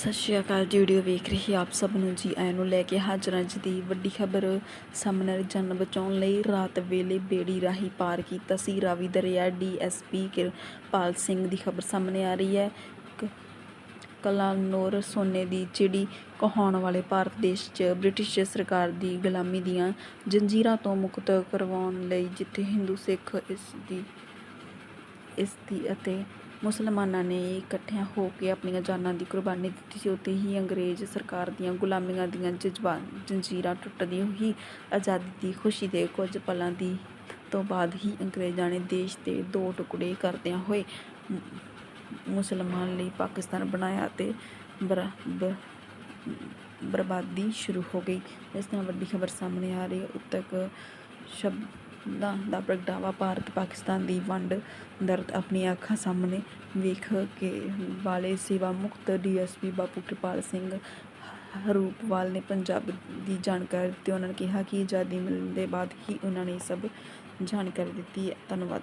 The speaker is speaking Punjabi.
ਸਤਿ ਸ਼੍ਰੀ ਅਕਾਲ ਜੀ, ਵੀਡੀਓ ਵੇਖ ਰਹੇ ਆਪ ਸਭ ਨੂੰ ਜੀ। ਆਇਆਂ ਨੂੰ ਲੈ ਕੇ ਹਾਜ਼ਰ ਅੱਜ ਦੀ ਵੱਡੀ ਖਬਰ। ਸਾਹਮਣੇ ਜਾਨ ਬਚਾਉਣ ਲਈ ਰਾਤ ਵੇਲੇ ਬੇੜੀ ਰਾਹੀਂ ਪਾਰ ਕੀਤਾ ਸੀ ਰਾਵੀ ਦਰਿਆ। ਡੀਐਸਪੀ ਕਿਰਪਾਲ ਸਿੰਘ ਦੀ ਖਬਰ ਸਾਹਮਣੇ ਆ ਰਹੀ ਹੈ। ਕ- ਕਲਾਨੌਰ ਸੋਨੇ ਦੀ ਚਿੜੀ ਕਹਾਉਣ ਵਾਲੇ ਭਾਰਤ ਦੇਸ਼ 'ਚ ਬ੍ਰਿਟਿਸ਼ ਸਰਕਾਰ ਦੀ ਗੁਲਾਮੀ ਦੀਆਂ ਜੰਜੀਰਾਂ ਤੋਂ ਮੁਕਤ ਕਰਵਾਉਣ ਲਈ ਜਿੱਥੇ ਹਿੰਦੂ ਸਿੱਖ ਇਸ ਦੀ ਇਸ ਦੀ ਅਤੇ ਮੁਸਲਮਾਨਾਂ ਨੇ ਇਕੱਠਿਆਂ ਹੋ ਕੇ ਆਪਣੀਆਂ ਜਾਨਾਂ ਦੀ ਕੁਰਬਾਨੀ ਦਿੱਤੀ ਸੀ। ਉੱਥੇ ਹੀ ਅੰਗਰੇਜ਼ ਸਰਕਾਰ ਦੀਆਂ ਗੁਲਾਮੀਆਂ ਦੀਆਂ ਜਜ਼ਬਾ, ਜੰਜੀਰਾਂ ਟੁੱਟਦੀਆਂ ਹੀ ਆਜ਼ਾਦੀ ਦੀ ਖੁਸ਼ੀ ਦੇ ਕੁਝ ਪਲਾਂ ਦੀ ਤੋਂ ਬਾਅਦ ਹੀ ਅੰਗਰੇਜ਼ਾਂ ਨੇ ਦੇਸ਼ ਦੇ ਦੋ ਟੁਕੜੇ ਕਰਦਿਆਂ ਹੋਏ ਮੁਸਲਮਾਨ ਲਈ ਪਾਕਿਸਤਾਨ ਬਣਾਇਆ ਅਤੇ ਬਰ- ਬ- ਬਰਬਾਦੀ ਸ਼ੁਰੂ ਹੋ ਗਈ। ਇਸ ਨਾਲ ਵੱਡੀ ਖਬਰ ਸਾਹਮਣੇ ਆ ਰਹੀ ਹੈ। ਉਤਕ ਸ਼ਬਦਾਂ ਦਾ ਪ੍ਰਗਟਾਵਾ ਭਾਰਤ ਪਾਕਿਸਤਾਨ ਦੀ ਵੰਡ ਦਰਦ ਆਪਣੀਆਂ ਅੱਖਾਂ ਸਾਹਮਣੇ ਵੇਖ ਕੇ ਵਾਲੇ ਸੇਵਾ ਮੁਕਤ ਡੀਐਸਪੀ ਬਾਪੂ ਕਿਰਪਾਲ ਸਿੰਘ ਹਰੂਪਵਾਲ ਨੇ ਪੰਜਾਬ ਦੀ ਜਾਣਕਾਰੀ ਦਿੱਤੀ। ਉਹਨਾਂ ਨੇ ਕਿਹਾ ਕਿ ਆਜ਼ਾਦੀ ਮਿਲਣ ਦੇ ਬਾਅਦ ਹੀ ਉਹਨਾਂ ਨੇ ਇਹ ਸਭ ਜਾਣਕਾਰੀ ਦਿੱਤੀ ਹੈ। ਧੰਨਵਾਦ।